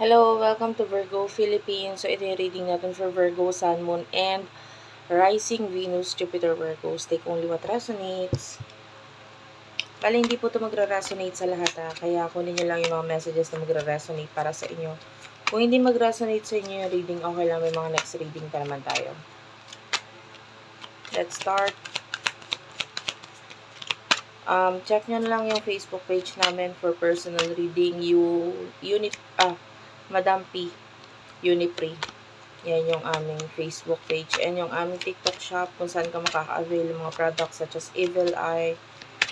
Hello, welcome to Virgo Philippines. So, ito yung reading natin for Virgo, Sun, Moon, and Rising Venus, Jupiter, Virgos. Take only what resonates. Bali, hindi po ito magre-resonate sa lahat ha. Kaya kunin nyo lang yung mga messages na magre-resonate para sa inyo. Kung hindi mag-resonate sa inyo yung reading, okay lang. May mga next reading pa naman tayo. Let's start. Um, check nyo lang yung Facebook page namin for personal reading. You, unit, ah, Madam P, Unipre. Yan yung aming Facebook page. And yung aming TikTok shop kung saan ka makaka-avail ng mga products such as Evil Eye.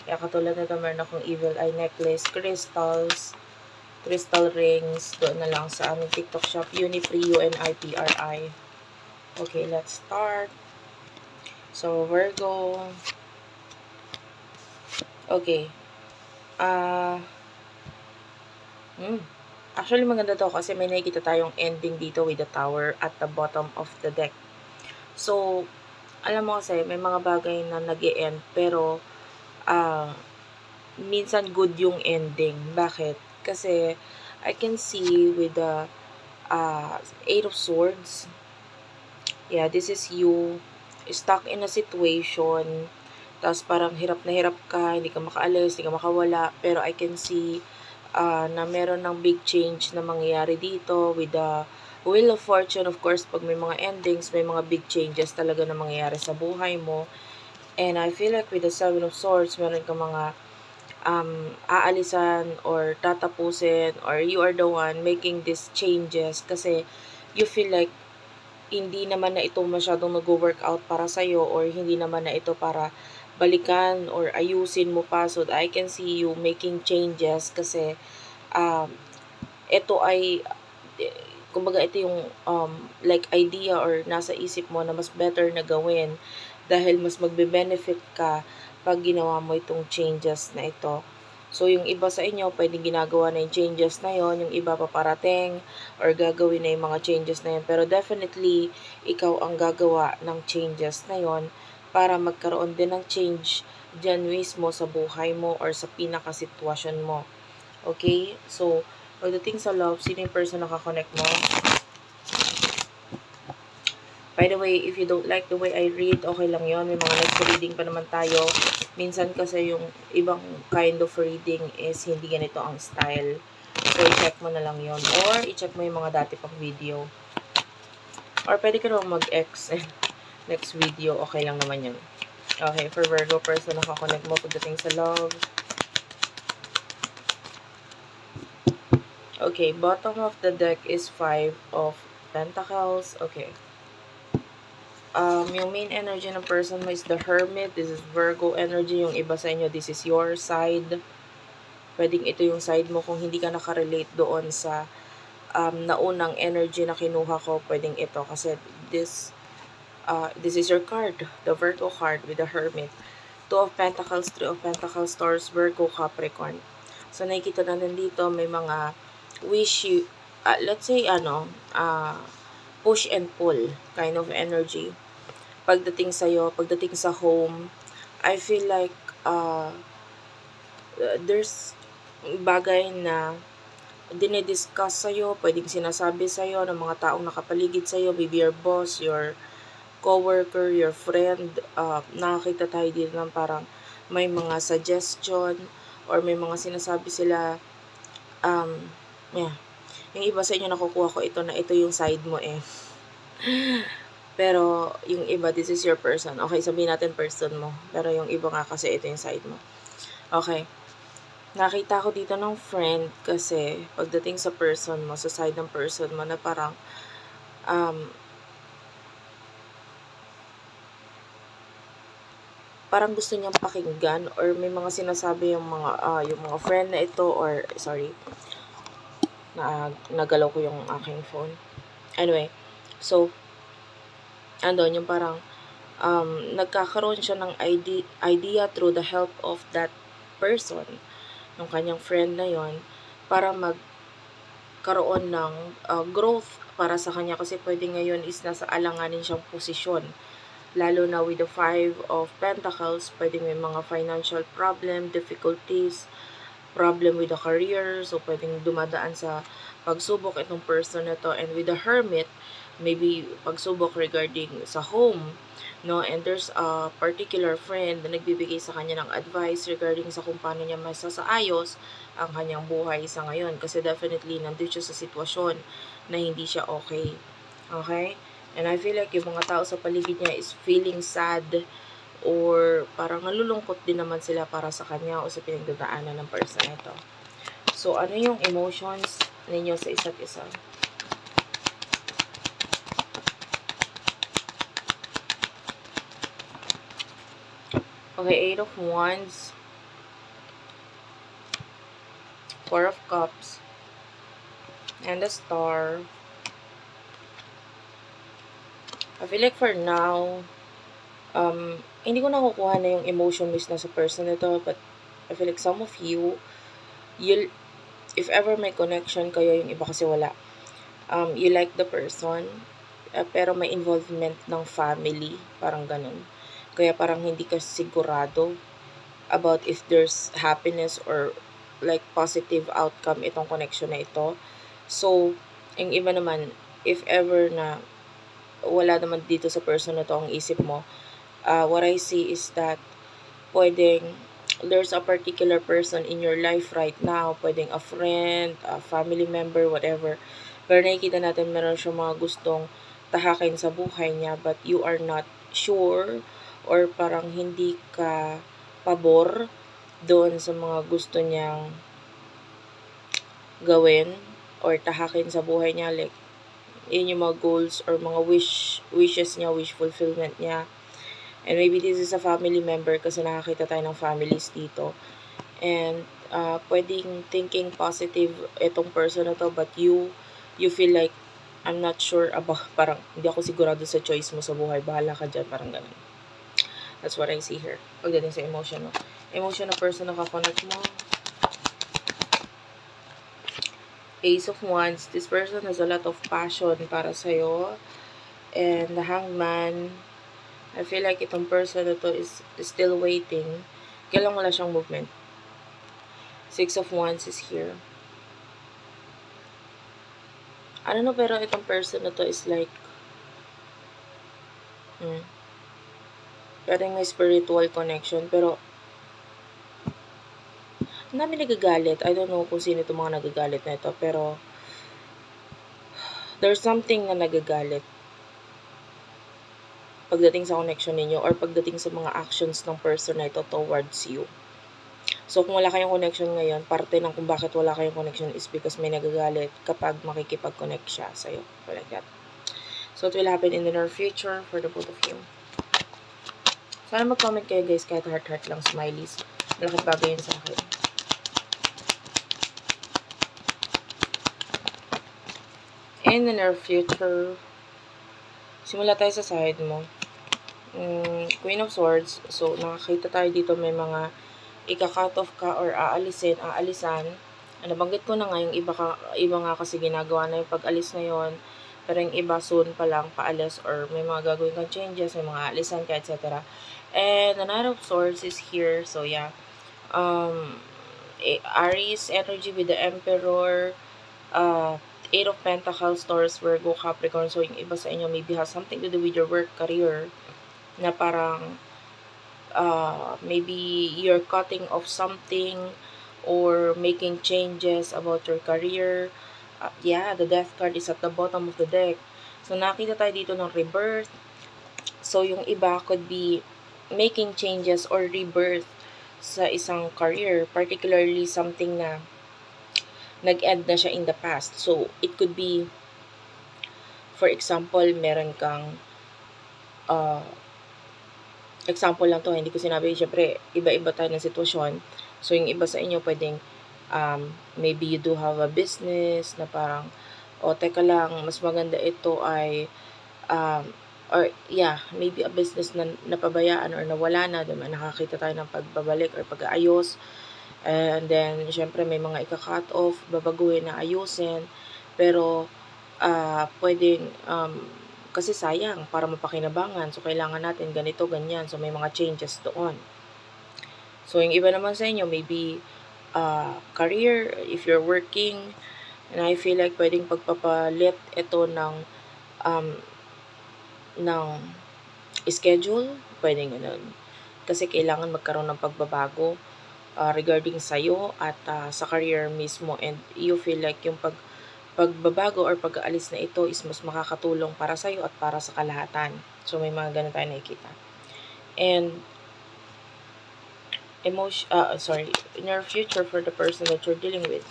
Kaya katulad nito, meron akong Evil Eye necklace, crystals, crystal rings. Doon na lang sa aming TikTok shop, Unipre, U-N-I-P-R-I. Okay, let's start. So, Virgo. Okay. Ah... Uh, hmm. Actually, maganda to kasi may nakikita tayong ending dito with the tower at the bottom of the deck. So, alam mo kasi, may mga bagay na nag end pero uh, minsan good yung ending. Bakit? Kasi, I can see with the uh, Eight of Swords, yeah, this is you stuck in a situation, tapos parang hirap na hirap ka, hindi ka makaalis, hindi ka makawala, pero I can see uh, na meron ng big change na mangyayari dito with the Wheel of Fortune, of course, pag may mga endings, may mga big changes talaga na mangyayari sa buhay mo. And I feel like with the Seven of Swords, meron ka mga um, aalisan or tatapusin or you are the one making these changes kasi you feel like hindi naman na ito masyadong nag-work out para sa'yo or hindi naman na ito para balikan or ayusin mo pa. So, I can see you making changes kasi um, ito ay kumbaga ito yung um, like idea or nasa isip mo na mas better na gawin dahil mas magbe-benefit ka pag ginawa mo itong changes na ito. So, yung iba sa inyo, pwedeng ginagawa na yung changes na yon yung iba paparating, or gagawin na yung mga changes na yon Pero definitely, ikaw ang gagawa ng changes na yon para magkaroon din ng change dyan mismo sa buhay mo or sa pinaka-sitwasyon mo. Okay? So, pagdating sa love, sino yung person na kakonect mo? By the way, if you don't like the way I read, okay lang yon May mga next reading pa naman tayo. Minsan kasi yung ibang kind of reading is hindi ganito ang style. So, i-check mo na lang yon Or, i-check mo yung mga dati pang video. Or, pwede ka naman mag-X. next video, okay lang naman yun. Okay, for Virgo person, nakakonect mo pagdating sa love. Okay, bottom of the deck is five of pentacles. Okay. Um, yung main energy ng person mo is the hermit. This is Virgo energy. Yung iba sa inyo, this is your side. Pwedeng ito yung side mo kung hindi ka nakarelate doon sa um, naunang energy na kinuha ko. Pwedeng ito kasi this uh, this is your card, the Virgo card with the Hermit. Two of Pentacles, Three of Pentacles, Taurus, Virgo, Capricorn. So, nakikita natin dito, may mga wish you, uh, let's say, ano, uh, push and pull kind of energy. Pagdating sa'yo, pagdating sa home, I feel like, uh, there's bagay na dinidiscuss sa'yo, pwedeng sinasabi sa'yo ng mga taong nakapaligid sa'yo, maybe your boss, your coworker, your friend, uh, nakakita tayo dito ng parang may mga suggestion or may mga sinasabi sila um yeah. Yung iba sa inyo nakukuha ko ito na ito yung side mo eh. Pero yung iba this is your person. Okay, sabihin natin person mo. Pero yung iba nga kasi ito yung side mo. Okay. Nakita ko dito ng friend kasi pagdating sa person mo, sa side ng person mo na parang um, parang gusto niyang pakinggan or may mga sinasabi yung mga uh, yung mga friend na ito or sorry na nagalaw ko yung aking phone. Anyway so andon yung parang um, nagkakaroon siya ng idea, idea through the help of that person ng kanyang friend na yon para magkaroon ng uh, growth para sa kanya. Kasi pwede ngayon is nasa alanganin siyang posisyon lalo na with the Five of Pentacles, pwede may mga financial problem, difficulties, problem with the career. So, pwedeng dumadaan sa pagsubok itong person na to. And with the hermit, maybe pagsubok regarding sa home, no? And there's a particular friend na nagbibigay sa kanya ng advice regarding sa kung paano niya masasaayos ang kanyang buhay sa ngayon. Kasi definitely, nandun siya sa sitwasyon na hindi siya okay. Okay? And I feel like yung mga tao sa paligid niya is feeling sad or parang nalulungkot din naman sila para sa kanya o sa pinagdadaanan ng person ito. So, ano yung emotions ninyo sa isa't isa? Okay, Eight of Wands. Four of Cups. And the Star. I feel like for now, um, hindi ko nakukuha na yung emotion miss na sa person nito, but I feel like some of you, you'll, if ever may connection kayo, yung iba kasi wala, um, you like the person, uh, pero may involvement ng family, parang ganun. Kaya parang hindi ka sigurado about if there's happiness or like positive outcome itong connection na ito. So, yung iba naman, if ever na wala naman dito sa person na to ang isip mo, uh, what I see is that pwedeng there's a particular person in your life right now, pwedeng a friend, a family member, whatever. Pero nakikita natin meron siya mga gustong tahakin sa buhay niya but you are not sure or parang hindi ka pabor doon sa mga gusto niyang gawin or tahakin sa buhay niya like yun yung mga goals or mga wish wishes niya, wish fulfillment niya. And maybe this is a family member kasi nakakita tayo ng families dito. And uh, pwedeng thinking positive itong person na to but you you feel like I'm not sure about parang hindi ako sigurado sa choice mo sa buhay. Bahala ka dyan. Parang ganun. That's what I see here. Pagdating sa emotion mo. Emotion na person na kakonect mo. Ace of Wands. This person has a lot of passion para sa'yo. And the Hangman. I feel like itong person na to is, is still waiting. Kailang wala siyang movement. Six of Wands is here. Ano no, pero itong person na to is like, hmm, parang may spiritual connection, pero ang dami nagagalit. I don't know kung sino itong mga nagagalit na ito, pero there's something na nagagalit pagdating sa connection ninyo or pagdating sa mga actions ng person na ito towards you. So, kung wala kayong connection ngayon, parte ng kung bakit wala kayong connection is because may nagagalit kapag makikipag-connect siya sa'yo. So, like that. So, it will happen in the near future for the both of you. Sana mag-comment kayo guys kahit heart-heart lang, smileys. Malaking bagay yun sa akin. In the near future, simula tayo sa side mo. Mm, Queen of Swords. So, nakakita tayo dito may mga ika-cut off ka or aalisin, aalisan. Ano, banggit ko na nga yung iba, ka, iba nga kasi ginagawa na yung pag-alis na yon pero yung iba soon pa lang paalis or may mga gagawin kang changes, may mga alisan ka, etc. And the Knight of Swords is here. So, yeah. Um, Aries energy with the Emperor. Uh, Eight of Pentacles, Taurus, Virgo, Capricorn. So, yung iba sa inyo maybe has something to do with your work, career, na parang uh, maybe you're cutting off something or making changes about your career. Uh, yeah, the death card is at the bottom of the deck. So, nakita tayo dito ng rebirth. So, yung iba could be making changes or rebirth sa isang career, particularly something na nag-end na siya in the past. So, it could be, for example, meron kang, uh, example lang to, hindi ko sinabi, syempre, iba-iba tayo ng sitwasyon. So, yung iba sa inyo, pwedeng, um, maybe you do have a business na parang, o, oh, teka lang, mas maganda ito ay, um, or, yeah, maybe a business na napabayaan or nawala na, diba, nakakita tayo ng pagbabalik or pag-aayos, And then, syempre may mga ika-cut off, babaguhin na ayusin. Pero, uh, pwedeng, um, kasi sayang, para mapakinabangan. So, kailangan natin ganito, ganyan. So, may mga changes doon. So, yung iba naman sa inyo, maybe, uh, career, if you're working, and I feel like pwedeng pagpapalit ito ng um, ng schedule, pwedeng ganun. Kasi kailangan magkaroon ng pagbabago uh, regarding sa'yo at uh, sa career mismo and you feel like yung pag pagbabago or pag-aalis na ito is mas makakatulong para sa'yo at para sa kalahatan. So, may mga ganun tayo nakikita. And, emotion, uh, sorry, in your future for the person that you're dealing with.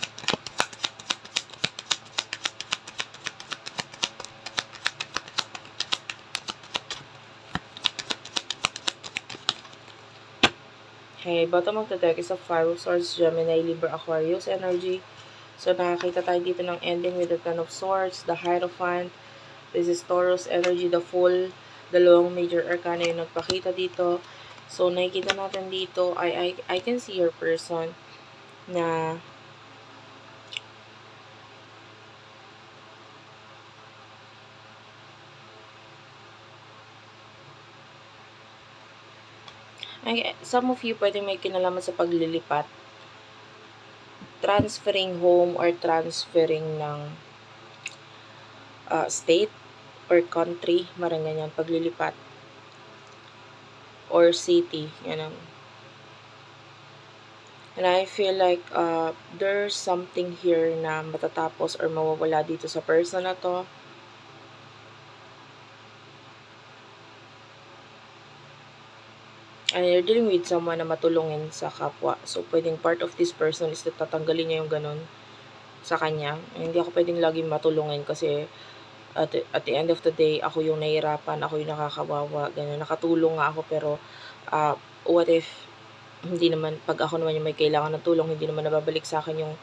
Okay, bottom of the deck is a of Swords, Gemini, Libra, Aquarius energy. So, nakakita tayo dito ng ending with the Ten of Swords, the Hierophant. This is Taurus energy, the Full, dalawang major arcana yung nagpakita dito. So, nakikita natin dito, I, I, I can see your person na ay, some of you pwede may kinalaman sa paglilipat. Transferring home or transferring ng uh, state or country, marang ganyan, paglilipat. Or city, yan ang And I feel like uh, there's something here na matatapos or mawawala dito sa person na to. And you're dealing with someone na matulungin sa kapwa. So, pwedeng part of this person is tatanggalin niya yung ganun sa kanya. And hindi ako pwedeng laging matulungin kasi at, at the end of the day, ako yung nahihirapan, ako yung nakakawawa, ganun. Nakatulong nga ako pero uh, what if hindi naman, pag ako naman yung may kailangan ng tulong, hindi naman nababalik sa akin yung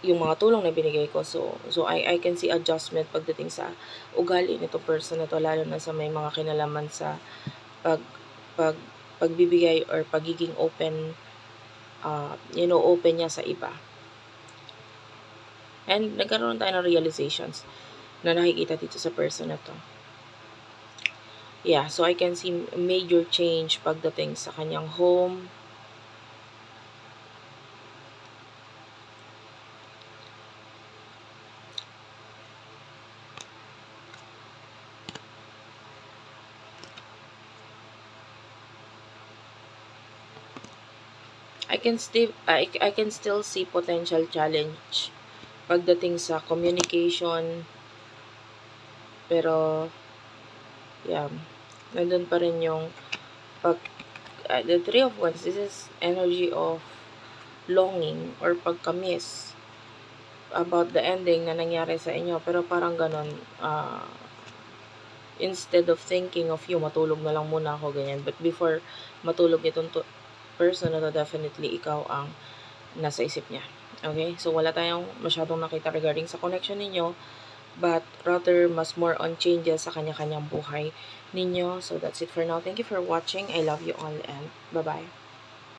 yung mga tulong na binigay ko. So, so I, I can see adjustment pagdating sa ugali nito person na to, lalo na sa may mga kinalaman sa pag, pag pagbibigay or pagiging open, uh, you know, open niya sa iba. And nagkaroon tayo ng realizations na nakikita dito sa person na to. Yeah, so I can see major change pagdating sa kanyang home, I can still I, I can still see potential challenge pagdating sa communication. Pero yeah nandun pa rin yung pag uh, the three of wands this is energy of longing or pagkamis about the ending na nangyari sa inyo. Pero parang ganun uh, instead of thinking of you matulog na lang muna ako ganyan. But before matulog itong person na to, definitely ikaw ang nasa isip niya. Okay? So, wala tayong masyadong nakita regarding sa connection ninyo, but rather mas more on changes sa kanya-kanyang buhay ninyo. So, that's it for now. Thank you for watching. I love you all and bye-bye.